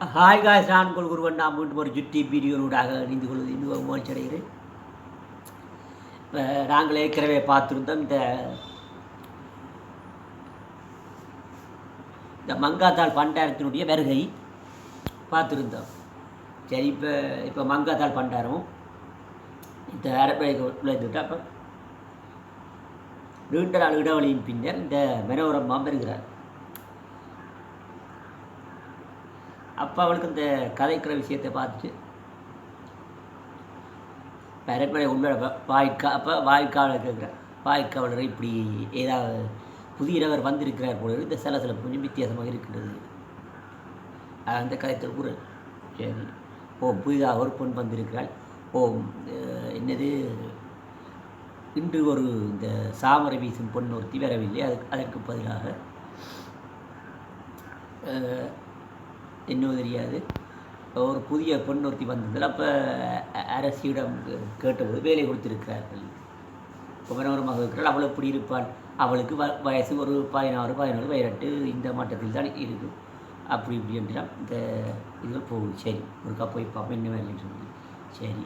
Hi காய் நான் உங்கள் குருவன் நான் மீண்டும் ஒரு ஜுட்டி வீடியோனூடாக இணைந்து கொள்வது இன்னும் மகிழ்ச்சி அடைகிறேன் இப்போ நாங்கள் ஏற்கனவே பார்த்துருந்தோம் இந்த இந்த மங்காத்தாள் பண்டாரத்தினுடைய வருகை பார்த்துருந்தோம். சரி இப்போ இப்போ மங்காத்தாள் பண்டாரம் இந்த அரப்பைக்குள்ளே இருந்துட்டு அப்போ நீண்ட நாள் இடைவெளியின் பின்னர் இந்த மனோரமா வருகிறார். அப்போ அவளுக்கு இந்த கதைக்கிற விஷயத்தை பார்த்துட்டு பரட்மனை உள்ள வாய்க்கா அப்போ வாய்க்காவலை கேட்குறேன் வாய்க்காவலர் இப்படி ஏதாவது புதியவர் வந்திருக்கிறார் போல இந்த சில சில கொஞ்சம் வித்தியாசமாக இருக்கின்றது. அந்த கதைத்தில் கூற. சரி. ஓ புதிதாக ஒரு பொன் வந்திருக்கிறாள். ஓ என்னது? இன்று ஒரு இந்த சாமரை வீசும் பொண்ணு ஒருத்தி வரவில்லை. அது அதற்கு பதிலாக என்னவோ தெரியாது. ஒரு புதிய பெண் ஒருத்தி வந்ததில் அப்போ அரசியிடம் கேட்டபோது வேலை கொடுத்திருக்கிறார்கள். இப்போ மனோரமாக இருக்கிறாள் அவள் எப்படி இருப்பாள்? அவளுக்கு வ வயசு ஒரு பதினாறு பதினேழு பதினெட்டு இந்த மட்டத்தில் தான் இருக்குது அப்படி இப்படி என்றால் இந்த இதில் போகுது. சரி ஒருக்கா போய் பார்ப்போம் என்ன வேலைன்னு சொல்லி. சரி.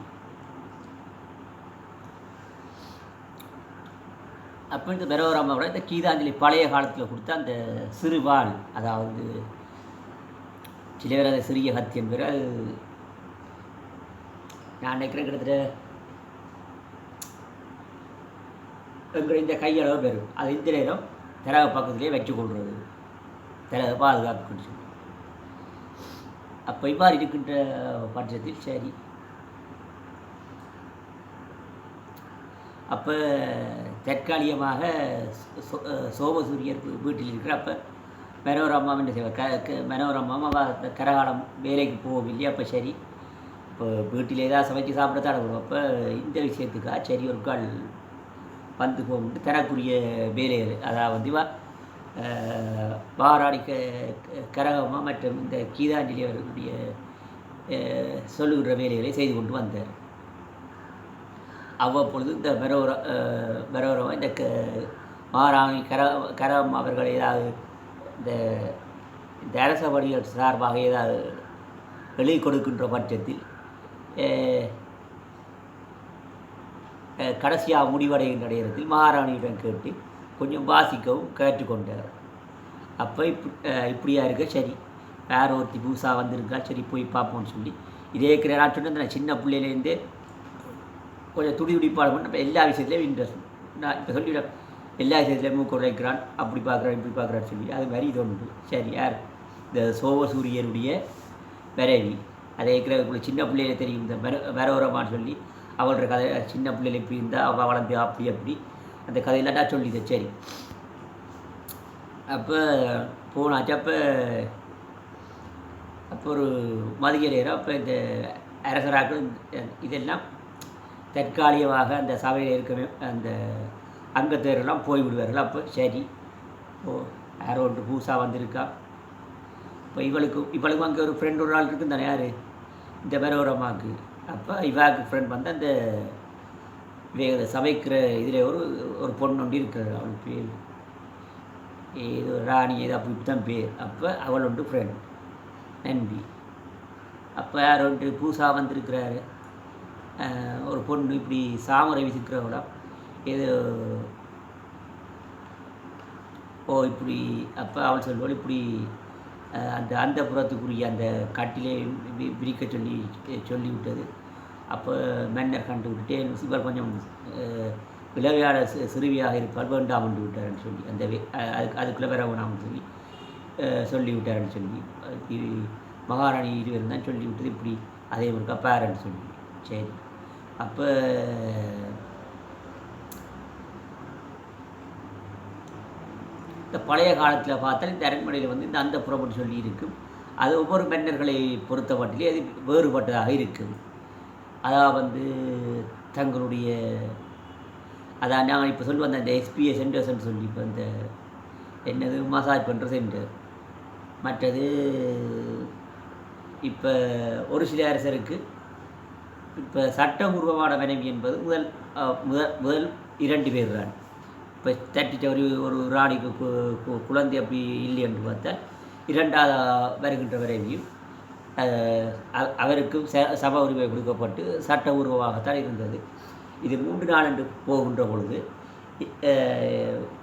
அப்போ இந்த பெரவராமாவோட இந்த கீதாஞ்சலி பழைய காலத்தில் கொடுத்த அந்த சிறுவாள் அதாவது சில பேர் அதை சிறிய கத்தி என்பது அது நான் நினைக்கிறேன் கிட்டத்தட்ட எங்கள் இந்த கையளவு பெறும் அது இந்த நேரம் திரக பக்கத்திலே வச்சு கொள்வது திரக பாதுகாப்பு அப்போ இவ்வாறு இருக்கின்ற பட்சத்தில் சரி. அப்போ தற்காலிகமாக சோ- சோமசூரியர் வீட்டில் இருக்கிற அப்போ மனோரமா என்ன செய்வார் க க- மனோரமா கரகாலம் வேலைக்கு போகவில்லை அப்போ சரி இப்போ வீட்டில் ஏதாவது சமைச்சு சாப்பிடத்தான் வரும் அப்போ இந்த விஷயத்துக்காக சரி ஒரு கால் வந்து போகும்போது தரக்கூடிய வேலைகள் அதாவது வா அஹ், பாராடி க கரகமாக மற்றும் இந்த கீதாஞ்சலி அவர்களுடைய சொல்லுகிற சொல்லுகின்ற வேலைகளை செய்து கொண்டு வந்தார் அவ்வப்பொழுது இந்த மரோர மெரோரம் இந்த க மாராணி கர கரம் அவர்கள் ஏதாவது இந்த இந்த அரச வழிகள் சார்பாக ஏதாவது வெளி கொடுக்கின்ற பட்சத்தில் கடைசியாக முடிவடைகின்ற நேரத்தில் மகாராணியிடம் கேட்டு கொஞ்சம் வாசிக்கவும் கேட்டுக்கொண்டார் அப்போ இப் இப்படியா இருக்க? சரி. வேற ஒருத்தி புதுசாக வந்திருக்கா? சரி போய் பார்ப்போம்னு சொல்லி. இதே இருக்கிற நான் சொன்னேன் சின்ன பிள்ளையிலேருந்தே கொஞ்சம் துடி துடிப்பாடு பண்ண எல்லா விஷயத்துலையும் இன்ட்ரெஸ்ட் நான் இப்போ சொல்லிவிட எல்லா விஷயத்துலையும் குறைக்கிறான் அப்படி பார்க்குறான் இப்படி பார்க்குறான்னு சொல்லி. அது மாதிரி இது ஒன்று. சரி யார்? இந்த சோமசூரியனுடைய மனைவி. அதை இருக்கிற சின்ன பிள்ளையில தெரியும். இந்த மர வரவரமான்னு சொல்லி அவளோட கதை சின்ன பிள்ளையில இப்படி இருந்தால் அவள் வளர்ந்து அப்படி அப்படி. அந்த கதையெல்லாம் நான் சரி. அப்போ போனாச்சு. அப்போ அப்போ ஒரு மதிய அப்போ இந்த அரசராக்கள் இதெல்லாம் தற்காலிகமாக அந்த சபையில் இருக்கவே அந்த அங்கத்தேரெல்லாம் போய் விடுவார்கள் அப்போ சரி. ஓ யாரோ ஒன்று பூசா வந்திருக்கா? இப்போ இவளுக்கு இவளுக்கு அங்கே ஒரு ஃப்ரெண்ட் ஒரு ஆள் இருக்குது தானே யார்? இந்த வேற அப்போ இவாக்கு ஃப்ரெண்ட் வந்து அந்த வே- சமைக்கிற இதில் ஒரு ஒரு பொண்ணு ஒன்று இருக்கிறார் அவள் பேர். ஏதோ ராணி ஏதோ அப்படி தான் பேர். அப்போ அவள் ஒன்று ஃப்ரெண்ட் நன்றி அப்போ யார் ஒன்று பூசா வந்திருக்கிறாரு. ஒரு பொண்ணு இப்படி சாமரை விசிக்கிறவளா? இது ஓ இப்படி அப்போ அவள் சொல்வாள் இப்படி அந்த அந்த புறத்துக்குரிய அந்த கட்டிலே வி- விரிக்க சொல்லி சொல்லி விட்டது அப்போ மன்னர் கண்டு விட்டுட்டே இவர் கொஞ்சம் விளையாட சி- சிறுவியாக இருப்பால் வேண்டாம் என்று விட்டார்னு சொல்லி அந்த வே- அதுக்கு அதுக்குள்ளே வர வேணாம்னு சொல்லி சொல்லி விட்டாருன்னு சொல்லி மகாராணி இருவர் தான் சொல்லி விட்டது இப்படி அதே ஒரு பேரன்னு சொல்லி சரி. அப்போ இந்த பழைய காலத்தில் பார்த்தால் இந்த அரண்மனையில் வந்து இந்த அந்த புறப்பட்டு சொல்லி இருக்கும் அது ஒவ்வொரு மன்னர்களை பொறுத்தமட்டிலே அது வேறுபட்டதாக இருக்கும் அதாவது வந்து தங்களுடைய அதான் நான் இப்போ சொல்லி வந்த அந்த எஸ்பிஏ சென்டர்ஸ்ன்னு சொல்லி இப்போ இந்த என்னது மசாஜ் பண்ணுற சென்டர் மற்றது இப்போ ஒரு சில அரசருக்கு இப்போ சட்டபூர்வமான மனைவி என்பது முதல் முதல் முதல் இரண்டு பேர் தான். இப்போ தட்டிட்ட ஒரு ஒரு ராணிக்கு கு- கு- குழந்தை அப்படி இல்லை என்று பார்த்தா இரண்டாவது வருகின்ற வரைவியும் அவருக்கும் ச சப உரிமை கொடுக்கப்பட்டு சட்டபூர்வமாகத்தான் இருந்தது. இது மூன்று நாள் என்று போகின்ற பொழுது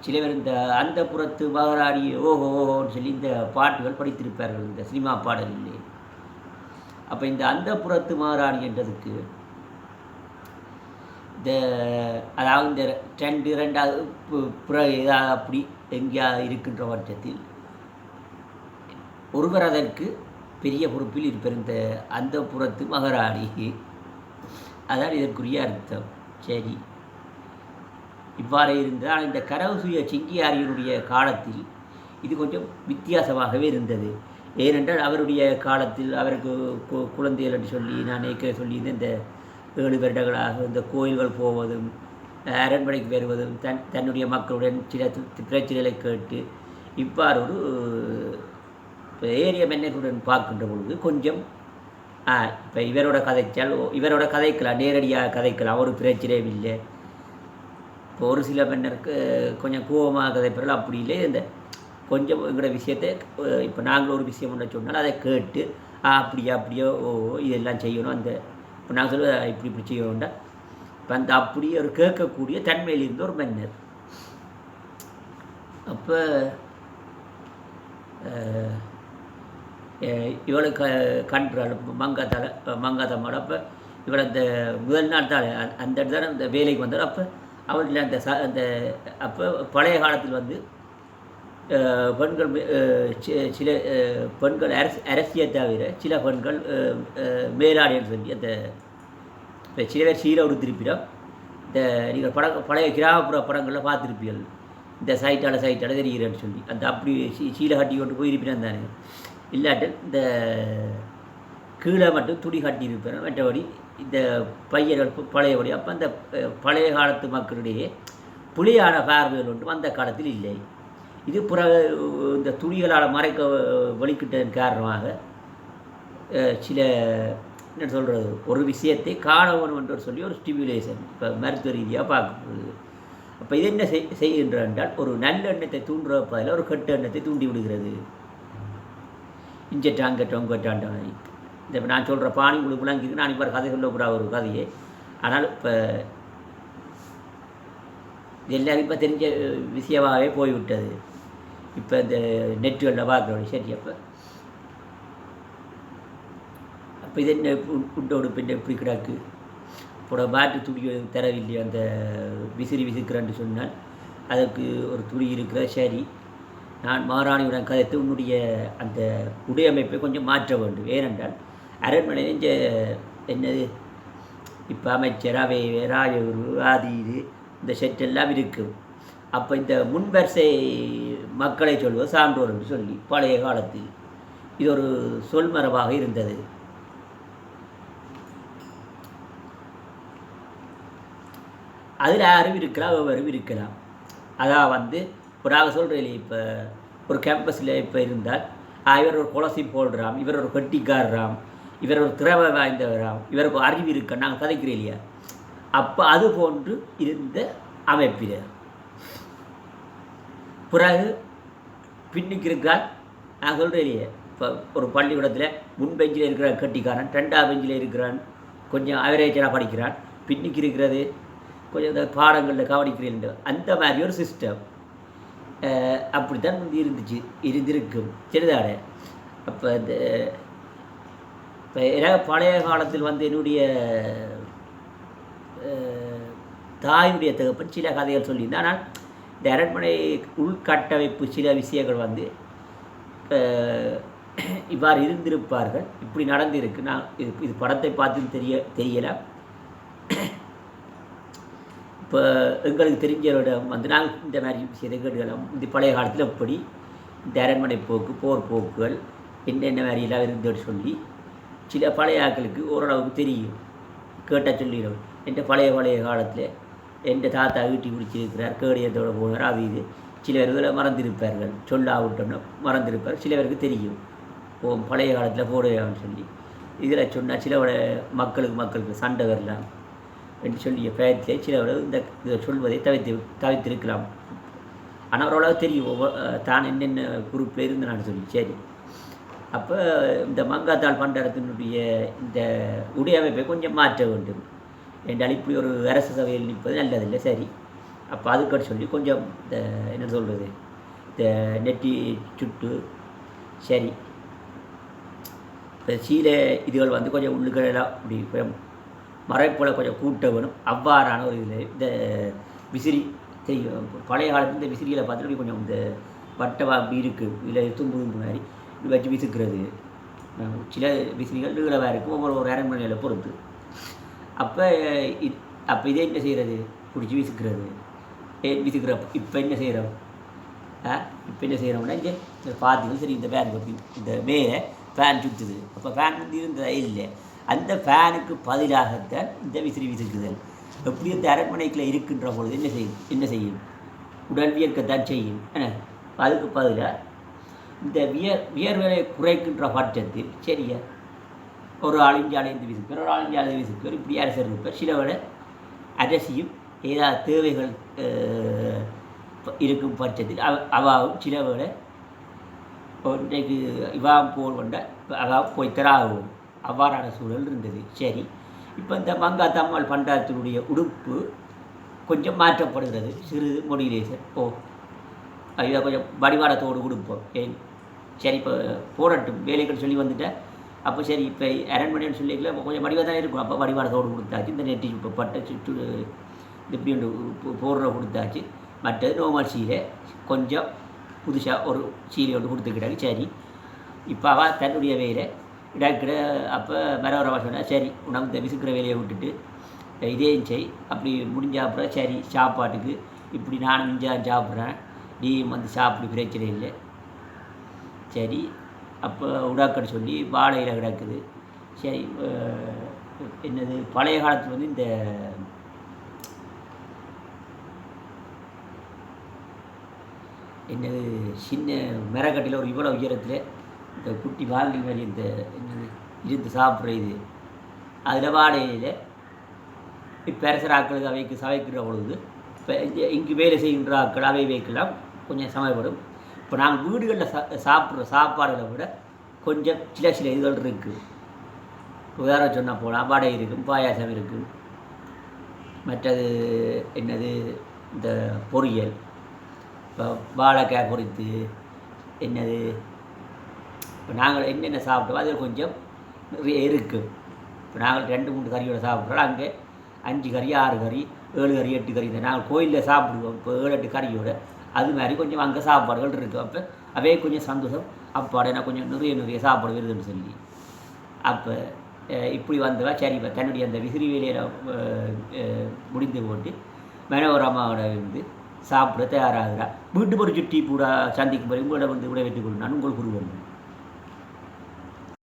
சிலவர் இந்த அந்த புறத்து மகாராணி ஓஹோ ஓஹோன்னு சொல்லி இந்த பாட்டுகள் படித்திருப்பார்கள். இந்த சினிமா பாடலிலே. அப்போ இந்த அந்த புறத்து மகாராணி என்றதுக்கு அதாவது இந்த ரெண்டு ரெண்டாவது பு- புற இதாக அப்படி எங்கேயா இருக்கின்ற பட்சத்தில் ஒருவர் அதற்கு பெரிய பொறுப்பில் இருப்பார். இந்த அந்த புறத்து மகராணி அதான் இதற்குரிய அர்த்தம். சரி. இவ்வாறு இருந்தால் இந்த கரவுசுய சிங்கியாரியனுடைய காலத்தில் இது கொஞ்சம் வித்தியாசமாகவே இருந்தது. ஏனென்றால் அவருடைய காலத்தில் அவருக்கு கு- குழந்தைகள் என்று சொல்லி நான் ஏற்கனவே சொல்லியிருந்தேன் இந்த ஏழு வருடங்களாக இந்த கோயில்கள் போவதும் அரண்மனைக்கு வருவதும் தன் தன்னுடைய மக்களுடன் சில பிரச்சனைகளை கேட்டு இவ்வாறு ஒரு ஏரிய மன்னர்களுடன் பார்க்கின்ற பொழுது கொஞ்சம் இப்போ இவரோட கதைச்சால் இவரோட கதைக்கலாம் நேரடியாக கதைக்கலாம் ஒரு பிரச்சனையும் இல்லை. இப்போ ஒரு சில மன்னருக்கு கொஞ்சம் கோபமாக கதைப்பார்கள் அப்படி இல்லை. இந்த கொஞ்சம் எங்களோட விஷயத்தை இப்போ நாங்கள் ஒரு விஷயம் ஒன்று சொன்னால் அதை கேட்டு அப்படியா அப்படியோ ஓ இதெல்லாம் செய்யணும். அந்த இப்போ நான் சொல்ல இப்படி இப்படி செய்யணும்டா இப்போ அந்த அப்படியே ஒரு கேட்கக்கூடிய தன்மையில் இருந்த ஒரு மன்னர். அப்போ இவளை க கன்றாள் மங்காத்தால் மங்காத்தம்மாள் அப்போ இவளை அந்த முதல் நாள் தான் அந்த இடத்துல அந்த வேலைக்கு வந்தார் அப்போ அவர்கள் அந்த ச அந்த அப்போ பழைய காலத்தில் வந்து பெண்கள் சில பெண்கள் அரசு அரசியை தவிர சில பெண்கள் மேலாடைன்னு சொல்லி அந்த இப்போ சில பேர் சீலை உடுத்திருப்பிடம். இந்த நீங்கள் பட பழைய கிராமப்புற படங்களில் பார்த்துருப்பீர்கள். இந்த சைட்டால் சைட்டால் தெரிகிறேன்னு சொல்லி. அந்த அப்படி சீ சீலை கட்டி கொண்டு போயிருப்பினம் தானே. இல்லாட்டி இந்த கீழே மட்டும் துணி கட்டி இருப்பேன் மற்றபடி இந்த பையர்கள் பழையபடி. அப்போ அந்த பழைய காலத்து மக்களிடையே புலியான பார்வைகள் ஒன்றும் அந்த காலத்தில் இல்லை. இது புற இந்த துணிகளால் மறைக்க வெளிக்கிட்டதன் காரணமாக சில என்ன சொல்கிறது ஒரு விஷயத்தை காண வேணும் என்று சொல்லி ஒரு ஸ்டிமுலேஷன் இப்போ மருத்துவ ரீதியாக பார்க்கப்படுது. அப்போ இது என்ன செய் செய்கின்ற என்றால் ஒரு நல்ல எண்ணத்தை தூண்டுற பதில் ஒரு கெட்ட எண்ணத்தை தூண்டி விடுகிறது. இஞ்சட்டான் கெட்டவங்க இந்த நான் சொல்கிற பாணி உங்களுக்கு விளங்கிருக்கு நான் இப்போ கதை சொல்லக்கூடாது ஒரு கதையை. ஆனால் இப்போ இது எல்லாரும் இப்போ தெரிஞ்ச விஷயமாகவே போய்விட்டது. இப்போ இந்த நெட்டுகளில் பார்க்குறோம் சரி அப்போ. அப்போ இது என்ன உ- உண்டோடு பின்ன இப்படி கிடக்கு? இப்போ மாட்டு துணி தரவில்லை அந்த விசிறி விசிக்கிறேன்னு சொன்னால் அதற்கு ஒரு துணி இருக்கிற சரி நான் மாராணியுடன் கதைத்து உன்னுடைய அந்த உடையமைப்பை கொஞ்சம் மாற்ற வேண்டும். ஏனென்றால் அரண்மனை இந்த என்னது? இப்போ அமைச்சர் அவை ராஜகுரு ஆதி இது இந்த செட் எல்லாம் இருக்கும் அப்போ இந்த முன்வரிசை மக்களை சொல்வது சான்றோர் என்று சொல்லி பழைய காலத்தில். இது ஒரு சொல்மரபாக இருந்தது. அதில் யாரும் இருக்கலாம் அறிவு இருக்கலாம் அதான் வந்து இப்போ நாங்கள் சொல்கிறேன் இப்போ ஒரு கேம்பஸில் இப்போ இருந்தால் இவர் ஒரு குலசி போடுறாம் இவர் ஒரு கட்டிக்காரராம் இவர் ஒரு திறமை வாய்ந்தவராம் இவருக்கு ஒரு அறிவு இருக்க நாங்கள் கதைக்கிறோம் இல்லையா அப்போ அது போன்று இருந்த அமைப்பினர். பிறகு பின்னுக்கு இருக்கால் நான் சொல்கிறேன் இல்லையே இப்போ ஒரு பள்ளிக்கூடத்தில் முன் பெஞ்சில் இருக்கிற கட்டிக்காரன் ரெண்டாவது பெஞ்சில் இருக்கிறான் கொஞ்சம் அவரேஜராக படிக்கிறான் பின்னுக்கு இருக்கிறது கொஞ்சம் இந்த பாடங்களில் கவனிக்கிறேன் அந்த மாதிரி ஒரு சிஸ்டம் அப்படித்தான் வந்து இருந்துச்சு இருந்திருக்கும். சரிதானே? அப்போ இந்த இப்போ எனக்கு பழைய காலத்தில் வந்து என்னுடைய தாயுடைய தாயினுடைய தகப்பன் சில கதைகள் சொல்லியிருந்தேன். ஆனால் அரண்மனை உள்கட்டமைப்பு சில விஷயங்கள் வந்து இவ்வாறு இருந்திருப்பார்கள். இப்படி நடந்திருக்கு. நான் இது இது படத்தை பார்த்து தெரிய தெரியலாம். இப்போ எங்களுக்கு தெரிஞ்சவரிடம் வந்து நாங்கள் இந்த மாதிரி விஷயத்தை கேட்டுக்கலாம் இந்த பழைய காலத்தில் எப்படி? இந்த அரண்மனை போக்கு போர் போக்குகள் என்னென்ன மாதிரியெல்லாம் இருந்தோன்னு சொல்லி சில பழைய ஆட்களுக்கு ஓரளவுக்கு தெரியும். கேட்டால் சொல்லிடும். என்ற பழைய பழைய காலத்தில் எந்த தாத்தா வீட்டி பிடிச்சிருக்கிறார் கேடியத்தோட போனார் அது இது சில பேர்களை மறந்திருப்பார்கள் சொல்லாவிட்டோம்னா மறந்திருப்பார் சில பேருக்கு தெரியும் ஓ பழைய காலத்தில் போடுவான்னு சொல்லி இதில் சொன்னால் சில மக்களுக்கு மக்களுக்கு சண்டை வரலாம் என்று சொல்லிய பெயர்த்திலே சில இந்த இதை சொல்வதை தவிர்த்து தவிர்த்திருக்கலாம் ஆனால் ஓரளவு தெரியும் தான் என்னென்ன குரூப்பில் இருந்து நான் சொல்லி சரி அப்போ இந்த மங்காத்தாள் பண்டாரத்தினுடைய இந்த உடையமைப்பை கொஞ்சம் மாற்ற வேண்டும் என்றால் இப்படி ஒரு அரசு சபையில் நிற்பது நல்லதில்லை சரி. அப்போ அதுக்கு சொல்லி கொஞ்சம் இந்த என்ன சொல்கிறது இந்த நெட்டி சுட்டு சரி. இந்த சீலை இதுகள் வந்து கொஞ்சம் உள்ளுகளெல்லாம் இப்படி கொஞ்சம் மறைப்போல் கொஞ்சம் கூட்ட வேணும். அவ்வாறான ஒரு இதில் இந்த விசிறி தெரியும். பழைய காலத்து இந்த விசிறிகளை பார்த்துட்டு கொஞ்சம் இந்த வட்டவா அப்படி இருக்குது இதில் தும்பு தும்பு மாதிரி வச்சு விசுக்கிறது. சில விசிறிகள் நீளவாக இருக்கும் ஒவ்வொரு ஒரு அரை மணி நேரம் பொறுத்து. அப்போ அப்போ இதே என்ன செய்கிறது பிடிச்சி விசுக்கிறது. ஏ விசுக்கிற இப்போ என்ன செய்கிறோம் ஆ? இப்போ என்ன செய்கிறோம்னா இங்கே பார்த்தீங்கன்னா சரி இந்த ஃபேன் அப்படி இந்த மேலே ஃபேன் சுற்றுது அப்போ ஃபேன் வந்து இருந்ததா? இல்லை. அந்த ஃபேனுக்கு பதிலாகத்தான் இந்த விசிறி விசுக்குதல் எப்படி இந்த அரண்மனைக்குள்ள இருக்கின்ற பொழுது என்ன செய்யும் என்ன செய்யும்? உடல் வியர்க்கத்தான் செய்யும். அதுக்கு பதிலாக இந்த வியர் வியர்வை குறைக்கின்ற பட்சத்தில் சரியா? ஒரு ஆளிஞ்சாலைந்து விசுப்பர் ஒரு ஆளிஞ்சாலை விசுப்பர் இப்படி அரசர் இருப்பார் சிலவட அரசியும் ஏதாவது தேவைகள் இருக்கும் பட்சத்தில் அவ அவாவும் சிலவட இன்றைக்கு இவாவும் போல் கொண்ட அவா போய் தராகும் அவ்வாறான சூழல் இருந்தது. சரி இப்போ இந்த மங்காத்தம்மாள் பண்டாரத்தினுடைய உடுப்பு கொஞ்சம் மாற்றப்படுகிறது. சிறிது மொழியிலேசர் ஓ இதை கொஞ்சம் வடிவாரத்தோடு கொடுப்போம் ஏன்? சரி இப்போ போடட்டும். வேலைகள் சொல்லி வந்துட்டேன். அப்போ சரி இப்போ அரண்மனைன்னு சொல்லிக்கல கொஞ்சம் வடிவாக தான் இருக்கும். அப்போ வடிவாரத்தோடு கொடுத்தாச்சு இந்த நெட்டி இப்போ பட்டை சுற்று இப்படி ஒன்று போ- போடுற கொடுத்தாச்சு. மற்றது நோமல் சீலை கொஞ்சம் புதுசாக ஒரு சீலை ஒன்று கொடுத்துக்கிட்டாங்க. சரி இப்போ அவள் தன்னுடைய வேலை. டாக்டர் அப்போ மரவரவா சொன்னால் சரி உனக்கு இந்த விசுக்கிற வேலையை விட்டுட்டு இதே செய் அப்படி முடிஞ்ச அப்புறம் சரி சாப்பாட்டுக்கு இப்படி நானும் மிஞ்சா சாப்பிட்றேன் நீ வந்து சாப்பிடு பிரச்சனை இல்லை. சரி அப்போ உடாக்கடை சொல்லி வாழையில் கிடக்குது. சரி என்னது பழைய காலத்தில் வந்து இந்த என்னது சின்ன மரக்கட்டில் ஒரு இவ்வளோ உயரத்தில் இந்த குட்டி வாழ்க்கை மாதிரி இந்த என்னது இருந்து சாப்பிட்ற இது. அதில் வாழையில் இப்போ ஆக்களுக்கு அவைக்கு சமைக்கிற பொழுது இப்போ இங்கே இங்கு வேலை செய்கின்ற ஆக்கள் அவை வைக்கலாம். கொஞ்சம் சமைப்படும் இப்போ நாங்கள் வீடுகளில் சா சாப்பிட்ற சாப்பாடுகளை விட கொஞ்சம் சில சில இதுகள் இருக்குது உதாரணம் சொன்னால் போனால் வடை இருக்கும் பாயாசம் இருக்கும் மற்றது என்னது? இந்த பொரியல். இப்போ வாழைக்காய் பொரித்து என்னது? இப்போ நாங்கள் என்னென்ன சாப்பிட்டோம் அதில் கொஞ்சம் நிறைய இருக்குது இப்போ நாங்கள் ரெண்டு மூணு கறியோட சாப்பிட்றோம். அங்கே அஞ்சு கறி ஆறு கறி ஏழு கறி எட்டு கறி. இந்த நாங்கள் கோயிலில் சாப்பிடுவோம். இப்போ ஏழு எட்டு கறியோட அது மாதிரி கொஞ்சம் அங்கே சாப்பாடுகள் இருக்குது அப்போ அவே கொஞ்சம் சந்தோஷம். அப்பாடே நான் கொஞ்சம் நிறைய நிறைய சாப்பாடு வருதுன்னு சொல்லி. அப்போ இப்படி வந்தவா சரி இப்போ தன்னுடைய அந்த விசிறி வேலையில் முடிந்து போட்டு மனோரமாவோட இருந்து சாப்பிட தயாராகிறா. வீட்டு ஒரு சுட்டி கூட சந்திக்கும் போது உங்களோட வந்து விட வைத்துக் கொள்ளும் நான் உங்கள் குருவன்